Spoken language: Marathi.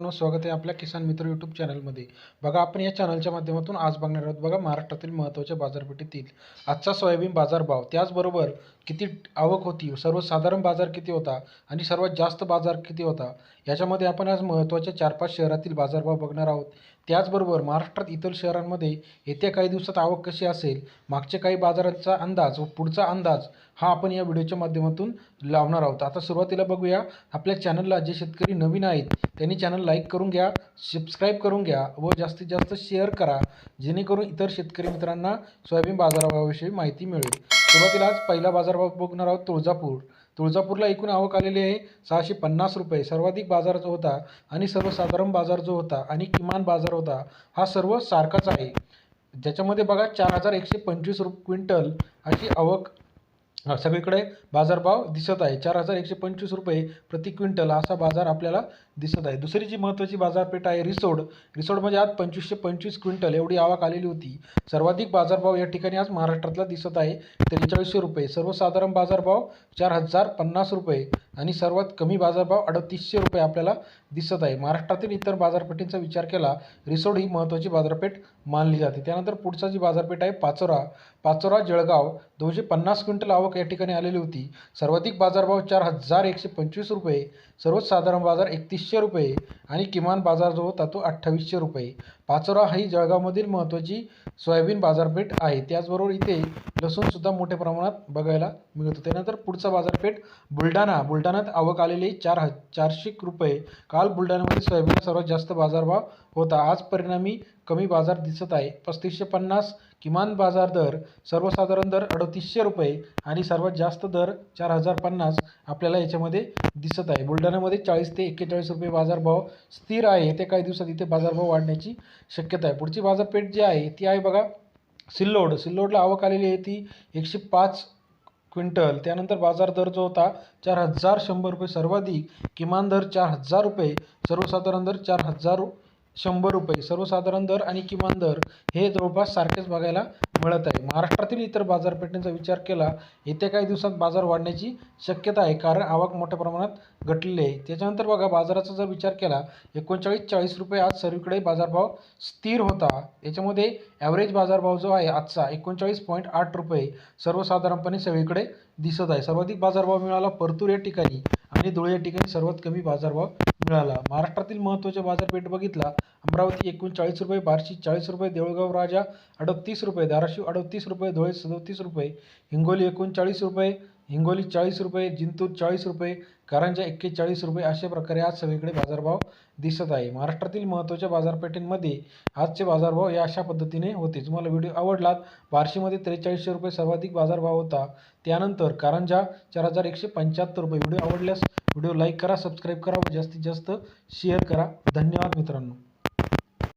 स्वागत आहे आपल्या किसान मित्र यूट्यूब चॅनलमध्ये बघा आपण या चॅनलच्या माध्यमातून आज बघणार आहोत बघा महाराष्ट्रातील महत्त्वाच्या बाजारपेठेतील आजचा सोयाबीन बाजारभाव. त्याचबरोबर किती आवक होती सर्वसाधारण बाजार किती होता आणि सर्वात जास्त बाजार किती होता याच्यामध्ये आपण आज महत्त्वाच्या चार पाच शहरातील बाजारभाव बघणार आहोत. त्याचबरोबर महाराष्ट्रात इतर शहरांमध्ये येत्या काही दिवसात आवक कशी असेल मागच्या काही बाजारांचा अंदाज व पुढचा अंदाज हा आपण या व्हिडिओच्या माध्यमातून लावणार आहोत. आता सुरुवातीला बघूया आपल्या चॅनलला जे शेतकरी नवीन आहेत त्यांनी चॅनल लाईक करून घ्या सबस्क्राईब करून घ्या व जास्तीत जास्त शेअर करा जेणेकरून इतर शेतकरी मित्रांना सोयाबीन बाजारभावाविषयी माहिती मिळेल. सुरुवातीला आज पहिला बाजारभाव बघणार आहोत तुळजापूर. तुळजापूरला एकूण आवक आलेली आहे सहाशे पन्नास रुपये. सर्वाधिक बाजार जो होता आणि सर्वसाधारण बाजार जो होता आणि किमान बाजार होता हा सर्व सारखाच आहे. ज्याच्यामध्ये बघा चार हजार एकशे पंचवीस रु क्विंटल अशी आवक सगळीकडे बाजारभाव दिसत आहे. चार हजार एकशे पंचवीस रुपये प्रति क्विंटल असा बाजार आपल्याला दिसत आहे. दुसरी जी महत्त्वाची बाजारपेठ आहे रिसोड. रिसोडमध्ये म्हणजे आज पंचवीसशे पंचवीस क्विंटल एवढी आवक आलेली होती. सर्वाधिक बाजारभाव या ठिकाणी आज महाराष्ट्रातला दिसत आहे. त्रेचाळीसशे रुपये. सर्वसाधारण बाजारभाव चार हजार पन्नास रुपये आणि सर्वात कमी बाजारभाव अडतीसशे रुपये आपल्याला दिसत आहे. महाराष्ट्रातील इतर बाजारपेठेचा विचार केला रिसोड ही महत्त्वाची बाजारपेठ मानली जाते. त्यानंतर पुढचा जी बाजारपेठ आहे पाचोरा. पाचोरा जळगाव. दोनशे पन्नास क्विंटल आवक या ठिकाणी आलेली होती. सर्वाधिक बाजारभाव चार हजार एकशे पंचवीस रुपये सर्वसाधारण बाजार एकतीसशे रुपये आणि किमान बाजार जो होता तो अठ्ठावीसशे रुपये. पाचोरा ही जळगावमधील महत्त्वाची सोयाबीन बाजारपेठ आहे. त्याचबरोबर इथे लसूणसुद्धा मोठ्या प्रमाणात बघायला मिळतो. त्यानंतर पुढचा बाजारपेठ बुलढाणा. बुलढाण्यात आवक आलेली चार ह चारशे रुपये. काल बुलढाण्यामध्ये सोयाबीनला सर्वात जास्त बाजारभाव होता. आज परिणामी कमी बाजार दिसत आहे. पस्तीसशे पन्नास किमान बाजार दर सर्वसाधारण दर अडतीसशे रुपये आणि सर्वात जास्त दर चार हजार पन्नास आपल्याला याच्यामध्ये दिसत आहे. बुलढाण्यामध्ये चाळीस ते एक्केचाळीस रुपये बाजारभाव स्थिर आहे. येत्या काही दिवसात इथे बाजारभाव वाढण्याची शक्यता आहे. पुढची बाजारपेठ जी आहे ती आहे बघा सिल्लोड. सिल्लोडला आवक आलेली आहे ती एकशे पाच क्विंटल. त्यानंतर बाजार दर जो होता चार हजार शंभर रुपये. सर्वाधिक किमान दर चार हजार रुपये. सर्वसाधारण दर चार हजार शंभर रुपये सर्वसाधारण दर आणि किमान दर हे जवळपास सारखेच बघायला मिळत आहे. महाराष्ट्रातील इतर बाजारपेठेंचा विचार केला येत्या काही दिवसात बाजार वाढण्याची शक्यता आहे कारण आवक मोठ्या प्रमाणात घटलेली आहे. त्याच्यानंतर बघा बाजाराचा जर विचार केला एकोणचाळीस चाळीस रुपये आज सर्वीकडे बाजारभाव स्थिर होता. याच्यामध्ये ॲव्हरेज बाजारभाव जो आहे आजचा एकोणचाळीस पॉईंट आठ रुपये सर्वसाधारणपणे सगळीकडे दिसत आहे. सर्वाधिक बाजारभाव मिळाला परतूर या ठिकाणी आणि धुळे या ठिकाणी सर्वात कमी बाजारभाव मिळाला. महाराष्ट्रातील महत्त्वाच्या बाजारपेठ बघितला अमरावती एकोणचाळीस रुपये बार्शी चाळीस रुपये देऊळगाव राजा अडतीस रुपये धाराशिव अडतीस रुपये धुळे सदोतीस रुपये हिंगोली एकोणचाळीस रुपये हिंगोली चाळीस रुपये जिंतूर चाळीस रुपये कारंजा एक्केचाळीस रुपये अशा प्रकारे आज सगळीकडे बाजारभाव दिसत आहे. महाराष्ट्रातील महत्त्वाच्या बाजारपेठेंमध्ये आजचे बाजारभाव या अशा पद्धतीने होते. तुम्हाला व्हिडिओ आवडलात बार्शीमध्ये त्रेचाळीसशे रुपये सर्वाधिक बाजारभाव होता. त्यानंतर कारंजा चार हजार एकशे पंच्याहत्तर रुपये व्हिडिओ आवडल्यास व्हिडिओ लाईक करा सबस्क्राईब करा व जास्तीत जास्त शेअर करा. धन्यवाद मित्रांनो.